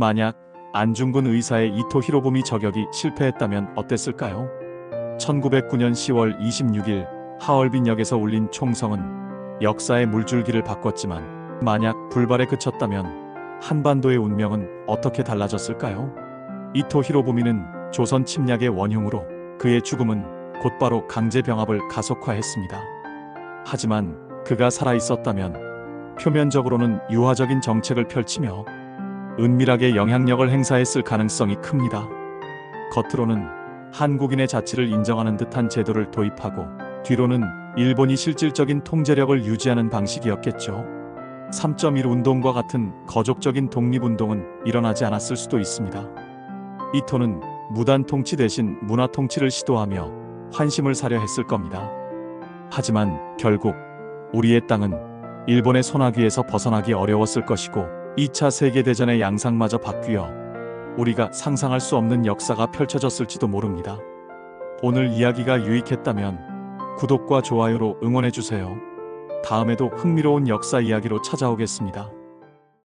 만약 안중근 의사의 이토 히로부미 저격이 실패했다면 어땠을까요? 1909년 10월 26일 하얼빈역에서 울린 총성은 역사의 물줄기를 바꿨지만 만약 불발에 그쳤다면 한반도의 운명은 어떻게 달라졌을까요? 이토 히로부미는 조선 침략의 원흉으로 그의 죽음은 곧바로 강제 병합을 가속화했습니다. 하지만 그가 살아 있었다면 표면적으로는 유화적인 정책을 펼치며 은밀하게 영향력을 행사했을 가능성이 큽니다. 겉으로는 한국인의 자치를 인정하는 듯한 제도를 도입하고 뒤로는 일본이 실질적인 통제력을 유지하는 방식이었겠죠. 3.1 운동과 같은 거족적인 독립운동은 일어나지 않았을 수도 있습니다. 이토는 무단 통치 대신 문화 통치를 시도하며 환심을 사려 했을 겁니다. 하지만 결국 우리의 땅은 일본의 손아귀에서 벗어나기 어려웠을 것이고 2차 세계대전의 양상마저 바뀌어 우리가 상상할 수 없는 역사가 펼쳐졌을지도 모릅니다. 오늘 이야기가 유익했다면 구독과 좋아요로 응원해주세요. 다음에도 흥미로운 역사 이야기로 찾아오겠습니다.